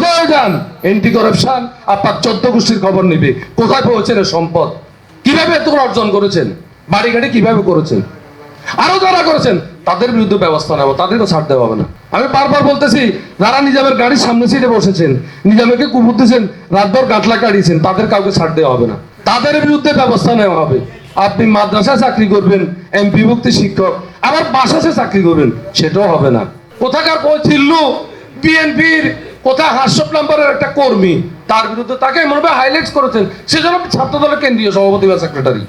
হয়ে যান? Anti corruption আপনার চোদ্দ গোষ্ঠীর খবর নিবে। কোথায় পৌঁছেন সম্পদ? কীভাবে এত অর্জন করেছেন? বাড়ি কীভাবে করেছেন? আরও যারা করেছেন, তাদের বিরুদ্ধে ব্যবস্থা নেব তাদেরকে ছাড় দেওয়া হবে না। আমি বারবার বলতেছি, যারা নিজামের গাড়ির সামনে সিটে বসেছেন, নিজামেকে কুকুর দিয়েছেন রাতভর গাঁটলা কাটিয়েছেন তাদের কাউকে ছাড় দেওয়া হবে না। তাদের বিরুদ্ধে ব্যবস্থা নেওয়া হবে। আপনি মাদ্রাসায় চাকরি করবেন, এমপি ভুক্তি শিক্ষক, আবার বাসাসে চাকরি করবেন, সেটাও হবে না। কোথাকার চিল্লু বিএনপির কোথায় হাস্য প্লাম্বারের একটা কর্মী, তার বিরুদ্ধে তাকে মনে হয় হাইলাইট করেছেন। সেজন্য ছাত্র দলের কেন্দ্রীয় সভাপতি বা সেক্রেটারি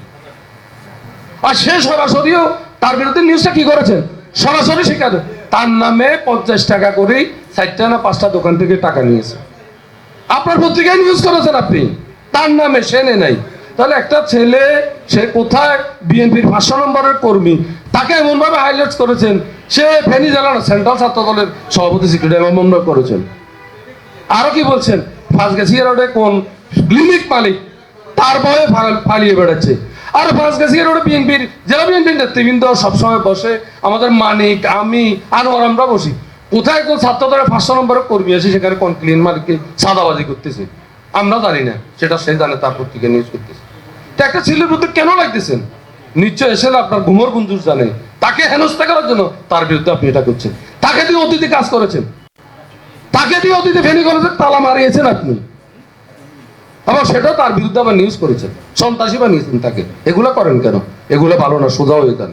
আর সে সরাসরিও তার বিরুদ্ধে নিউজটা কি করেছেন? সরাসরি শিকার তার নামে পঞ্চাশ টাকা করেই চারটা না পাঁচটা দোকান থেকে টাকা নিয়েছে। আপনার পত্রিকায় নিউজ করেছেন আপনি? তার নামে সে নে নাই। তাহলে একটা ছেলে, সে কোথায় বিএনপির পাঁচশো নম্বরের কর্মী, তাকে এমনভাবে হাইলাইট করেছেন, সে ফেনী জেলার সেন্ট্রাল ছাত্র দলের সভাপতি সেক্রেটারি এমন করেছেন। আরও কি বলছেন? ফাঁসগাছিয়া রোডে কোন ক্লিনিক মালিক? তার ফা- পালিয়ে বেড়াচ্ছে। আর ফাঁসগাছিয়া রোডে বিএনপির জেলা বিএনপির নেতৃবৃন্দ সবসময় বসে, আমাদের মানিক, আমি, আনোয়ার, আমরা বসি। কোথায় কোন ছাত্র দলের পাঁচশো নম্বরের কর্মী আছে, সেখানে কোন ক্লিন মালিককে সাদাবাজি করতেছে? আমরা জানি না, সেটা সে জানে, তার পত্রিকা নিউজ করতেছে। একটা ছেলের বিরুদ্ধে কেন লাগতেছেন? নিশ্চয় এসে আপনার ঘুমর বন্ধুর জানে। তাকে হেনস্থা করার জন্য তার বিরুদ্ধে আপনি এটা করছেন। তাকে দিয়ে অতীতে কাজ করেছেন। তাকে দিয়ে অতীতে ফেনি করেছেন তালা মারিয়েছেন আপনি। আবার সেটাও তার বিরুদ্ধে আবার নিউজ করেছেন। সন্ত্রাসী বানিয়েছেন তাকে। এগুলো করেন কেন? এগুলো ভালো না, সোজা হয়ে যান।